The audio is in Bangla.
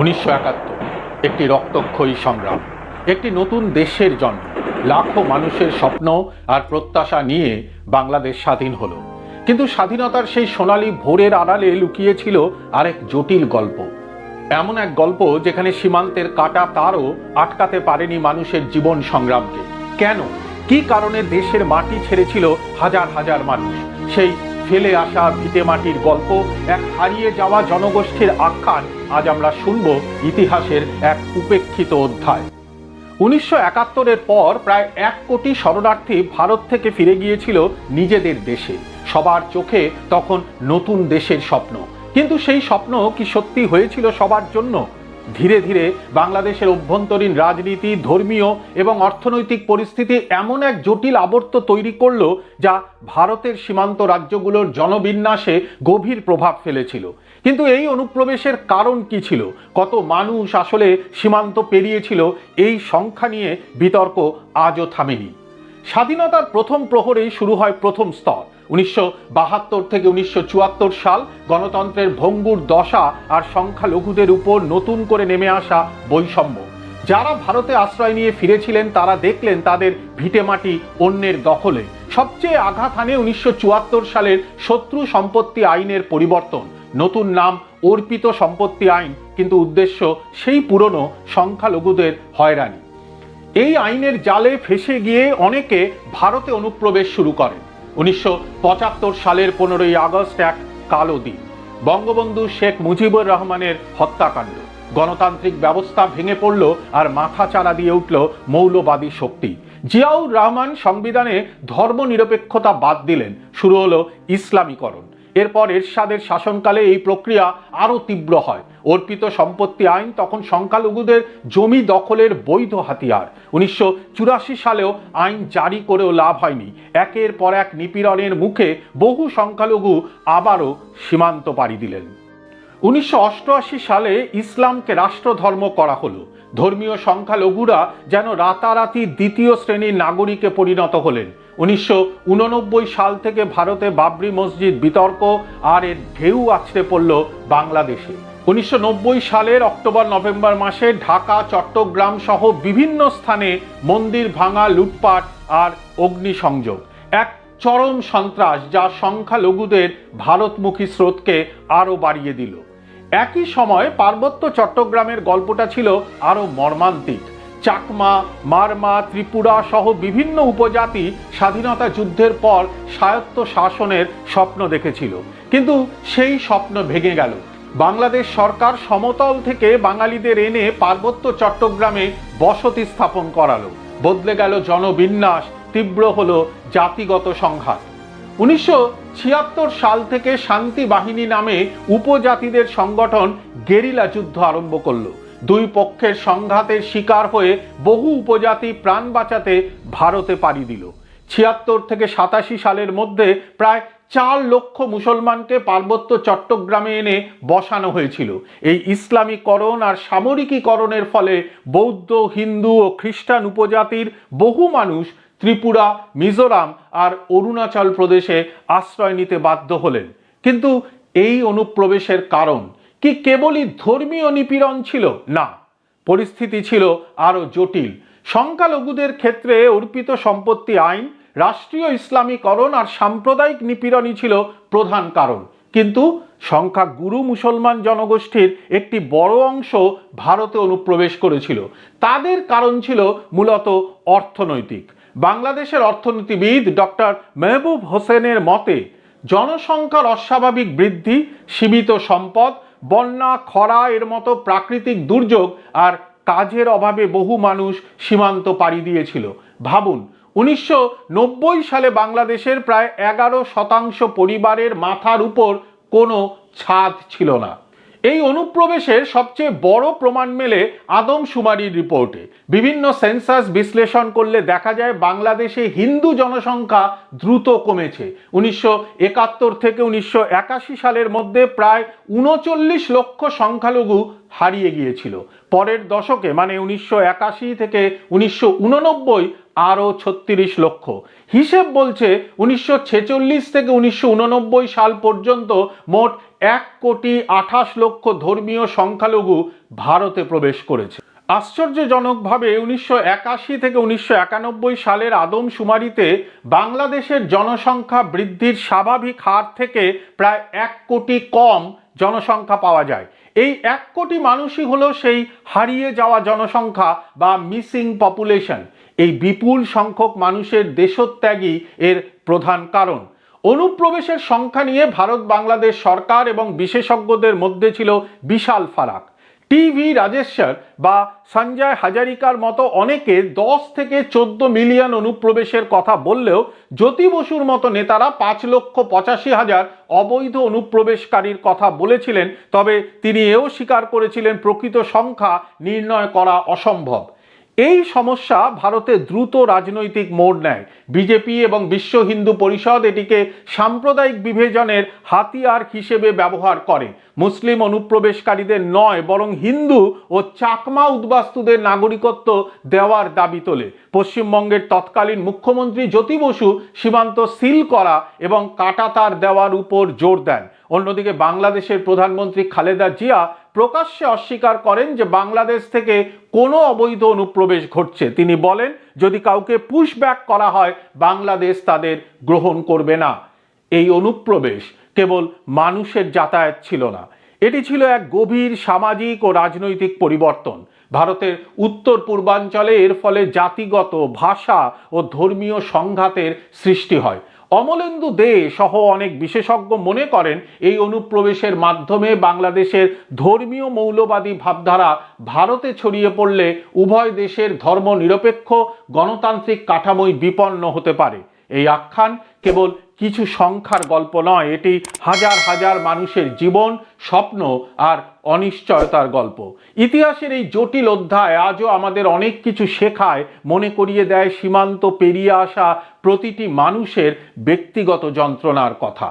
উনিশশো একাত্তর, একটি রক্তক্ষয়ী সংগ্রাম। একটি নতুন দেশের জন্ম। লাখো মানুষের স্বপ্ন আর প্রত্যাশা নিয়ে বাংলাদেশ স্বাধীন হলো। কিন্তু স্বাধীনতার সেই সোনালী ভোরের আড়ালে লুকিয়েছিল আরেক জটিল গল্প। এমন এক গল্প যেখানে সীমান্তের কাটা তারও আটকাতে পারেনি মানুষের জীবন সংগ্রামকে। কেন? কি কারণে দেশের মাটি ছেড়েছিল হাজার হাজার মানুষ? সেই ফেলে আসা ভিটে মাটির গল্প, এক হারিয়ে যাওয়া জনগোষ্ঠীর আখ্যান আজ আমরা শুনব ইতিহাসের এক উপেক্ষিত অধ্যায়। উনিশশো একাত্তরের পর প্রায় এক কোটি শরণার্থী ভারত থেকে ফিরে গিয়েছিল নিজেদের দেশে। সবার চোখে তখন নতুন দেশের স্বপ্ন। কিন্তু সেই স্বপ্ন কি সত্যি হয়েছিল সবার জন্য? ধীরে ধীরে বাংলাদেশের অভ্যন্তরীণ রাজনীতি, ধর্মীয় এবং অর্থনৈতিক পরিস্থিতি এমন এক জটিল আবর্ত তৈরি করল যা ভারতের সীমান্ত রাজ্যগুলোর জনবিন্যাসে গভীর প্রভাব ফেলেছিল। কিন্তু এই অনুপ্রবেশের কারণ কি ছিল? কত মানুষ আসলে সীমান্ত পেরিয়েছিল? এই সংখ্যা নিয়ে বিতর্ক আজও থামেনি। স্বাধীনতার প্রথম প্রহরেই শুরু হয় প্রথম স্তর। উনিশশো বাহাত্তর থেকে উনিশশো চুয়াত্তর সাল গণতন্ত্রের ভঙ্গুর দশা আর সংখ্যালঘুদের উপর নতুন করে নেমে আসা বৈষম্য। যারা ভারতে আশ্রয় নিয়ে ফিরেছিলেন, তারা দেখলেন তাদের ভিটেমাটি অন্যের দখলে। সবচেয়ে আঘাত হানে উনিশশো চুয়াত্তর সালের শত্রু সম্পত্তি আইনের পরিবর্তন। নতুন নাম অর্পিত সম্পত্তি আইন, কিন্তু উদ্দেশ্য সেই পুরনো সংখ্যালঘুদের হয়রানি। এই আইনের জালে ফেসে গিয়ে অনেকে ভারতে অনুপ্রবেশ শুরু করেন। উনিশশো পঁচাত্তর সালের পনেরোই আগস্ট এক কালো দিন। বঙ্গবন্ধু শেখ মুজিবুর রহমানের হত্যাকাণ্ড। গণতান্ত্রিক ব্যবস্থা ভেঙে পড়ল আর মাথা চারা দিয়ে উঠল মৌলবাদী শক্তি। জিয়াউর রহমান সংবিধানে ধর্মনিরপেক্ষতা বাদ দিলেন। শুরু হলো ইসলামীকরণ। এরপর এরশাদের শাসনকালে এই প্রক্রিয়া আরও তীব্র হয়। অর্পিত সম্পত্তি আইন তখন সংখ্যালঘুদের জমি দখলের বৈধ হাতিয়ার। উনিশশো চুরাশি সালেও আইন জারি করেও লাভ হয়নি। একের পর এক নিপীড়নের মুখে বহু সংখ্যালঘু আবারও সীমান্ত পাড়ি দিলেন। উনিশশো অষ্টআশি সালে ইসলামকে রাষ্ট্রধর্ম করা হলো। ধর্মীয় সংখ্যালঘুরা যেন রাতারাতি দ্বিতীয় শ্রেণির নাগরিকে পরিণত হলেন। উনিশশো উননব্বই সাল থেকে ভারতে বাবরি মসজিদ বিতর্ক আর এর ঢেউ আছড়ে পড়ল বাংলাদেশে। উনিশশো নব্বই সালের অক্টোবর নভেম্বর মাসে ঢাকা, চট্টগ্রাম সহ বিভিন্ন স্থানে মন্দির ভাঙা, লুটপাট আর অগ্নিসংযোগ। এক চরম সন্ত্রাস যা সংখ্যালঘুদের ভারতমুখী স্রোতকে আরও বাড়িয়ে দিল। একই সময় পার্বত্য চট্টগ্রামের গল্পটা ছিল আরও মর্মান্তিক। চাকমা, মারমা, ত্রিপুরা সহ বিভিন্ন উপজাতি স্বাধীনতা যুদ্ধের পর স্বায়ত্ত শাসনের স্বপ্ন দেখেছিল। কিন্তু সেই স্বপ্ন ভেঙে গেল। বাংলাদেশ সরকার সমতল থেকে বাঙালিদের এনে পার্বত্য চট্টগ্রামে বসতি স্থাপন করালো। বদলে গেল জনবিন্যাস, তীব্র হলো জাতিগত সংঘাত। উনিশশো ছিয়াত্তর সাল থেকে শান্তি বাহিনী নামে উপজাতিদের সংগঠন গেরিলা যুদ্ধ আরম্ভ করল। দুই পক্ষের সংঘাতের শিকার হয়ে বহু উপজাতি প্রাণ বাঁচাতে ভারতে পাড়ি দিল। ছিয়াত্তর থেকে সাতাশি সালের মধ্যে প্রায় চার লক্ষ মুসলমানকে পার্বত্য চট্টগ্রামে এনে বসানো হয়েছিল। এই ইসলামীকরণ আর সামরিকীকরণের ফলে বৌদ্ধ, হিন্দু ও খ্রিস্টান উপজাতির বহু মানুষ ত্রিপুরা, মিজোরাম আর অরুণাচল প্রদেশে আশ্রয় নিতে বাধ্য হলেন। কিন্তু এই অনুপ্রবেশের কারণ কি কেবলই ধর্মীয় নিপীড়ন ছিল? না। পরিস্থিতি ছিল আরও জটিল। সংখ্যালঘুদের ক্ষেত্রে অর্পিত সম্পত্তি আইন, রাষ্ট্রীয় ইসলামীকরণ আর সাম্প্রদায়িক নিপীড়নই ছিল প্রধান কারণ। কিন্তু সংখ্যা গুরু মুসলমান জনগোষ্ঠীর একটি বড় অংশ ভারতে অনুপ্রবেশ করেছিল। তাদের কারণ ছিল মূলত অর্থনৈতিক। বাংলাদেশের অর্থনীতিবিদ ডক্টর মেহবুব হোসেনের মতে, জনসংখ্যার অস্বাভাবিক বৃদ্ধি, সীমিত সম্পদ, বন্যা, খরা এর মতো প্রাকৃতিক দুর্যোগ আর কাজের অভাবে বহু মানুষ সীমান্ত পাড়ি দিয়েছিল। ভাবুন, উনিশশো নব্বই সালে বাংলাদেশের প্রায় এগারো শতাংশ পরিবারের মাথার উপর কোনো ছাদ ছিল না। এই অনুপ্রবেশের সবচেয়ে বড় প্রমাণ মেলে আদমশুমারির রিপোর্টে। বিভিন্ন সেন্সাস বিশ্লেষণ করলে দেখা যায় বাংলাদেশে হিন্দু জনসংখ্যা দ্রুত কমেছে। উনিশশো একাত্তর থেকে উনিশশো একাশি সালের মধ্যে প্রায় উনচল্লিশ লক্ষ সংখ্যালঘু হারিয়ে গিয়েছিল। পরের দশকে মানে উনিশশো একাশি থেকে উনিশশো উননব্বই আরও ছত্রিশ লক্ষ। হিসেব বলছে উনিশশো ছেচল্লিশ থেকে উনিশশো উননব্বই সাল পর্যন্ত মোট এক কোটি আঠাশ লক্ষ ধর্মীয় সংখ্যালঘু ভারতে প্রবেশ করেছে। আশ্চর্যজনকভাবে উনিশশো একাশি থেকে উনিশশো একানব্বই সালের আদমশুমারিতে বাংলাদেশের জনসংখ্যা বৃদ্ধির স্বাভাবিক হার থেকে প্রায় এক কোটি কম জনসংখ্যা পাওয়া যায়। এই এক কোটি মানুষই হলো সেই হারিয়ে যাওয়া জনসংখ্যা বা মিসিং পপুলেশন। এই বিপুল সংখ্যক মানুষের দেশত্যাগই এর প্রধান কারণ। অনুপ্রবেশের সংখ্যা নিয়ে ভারত, বাংলাদেশ সরকার এবং বিশেষজ্ঞদের মধ্যে ছিল বিশাল ফারাক। টিভি রাজেশ্বর বা সঞ্জয় হাজারিকার মতো অনেকে দশ থেকে চোদ্দ মিলিয়ন অনুপ্রবেশের কথা বললেও জ্যোতি বসুর মতো নেতারা পাঁচ লক্ষ পঁচাশি হাজার অবৈধ অনুপ্রবেশকারীর কথা বলেছিলেন, তবে তিনি এও স্বীকার করেছিলেন প্রকৃত সংখ্যা নির্ণয় করা অসম্ভব। এই সমস্যা ভারতে দ্রুত রাজনৈতিক মোড় নেয়। বিজেপি এবং বিশ্ব হিন্দু পরিষদ এটিকে সাম্প্রদায়িক বিভাজনের হাতিয়ার হিসেবে ব্যবহার করে। মুসলিম অনুপ্রবেশকারীদের নয়, বরং হিন্দু ও চাকমা উদ্বাস্তুদের নাগরিকত্ব দেওয়ার দাবি তোলে। পশ্চিমবঙ্গের তৎকালীন মুখ্যমন্ত্রী জ্যোতি বসু সীমান্ত সিল করা এবং কাটাতার দেওয়ার উপর জোর দেন। অন্যদিকে বাংলাদেশের প্রধানমন্ত্রী খালেদা জিয়া প্রকাশ্যে অস্বীকার করেন যে বাংলাদেশ থেকে কোনো অবৈধ অনুপ্রবেশ ঘটছে। তিনি বলেন, যদি কাউকে পুশব্যাক করা হয়, বাংলাদেশ তাদের গ্রহণ করবে না। এই অনুপ্রবেশ কেবল মানুষের যাতায়াত ছিল না। এটি ছিল এক গভীর সামাজিক ও রাজনৈতিক পরিবর্তন। ভারতের উত্তর পূর্বাঞ্চলে এর ফলে জাতিগত ভাষা ও ধর্মীয় সংঘাতের সৃষ্টি হয়। অমলেন্দু দে সহ অনেক বিশেষজ্ঞ মনে করেন এই অনুপ্রবেশের মাধ্যমে বাংলাদেশের ধর্মীয় মৌলবাদী ভাবধারা ভারতে ছড়িয়ে পড়লে উভয় দেশের ধর্মনিরপেক্ষ গণতান্ত্রিক কাঠামোই বিপন্ন হতে পারে। এই আখ্যান কেবল কিছু সংখ্যার গল্প নয়, এটি হাজার হাজার মানুষের জীবন, স্বপ্ন আর অনিশ্চয়তার গল্প। ইতিহাসের এই জটিল অধ্যায় আজও আমাদের অনেক কিছু শেখায়, মনে করিয়ে দেয় সীমান্ত পেরিয়ে আসা প্রতিটি মানুষের ব্যক্তিগত যন্ত্রণার কথা।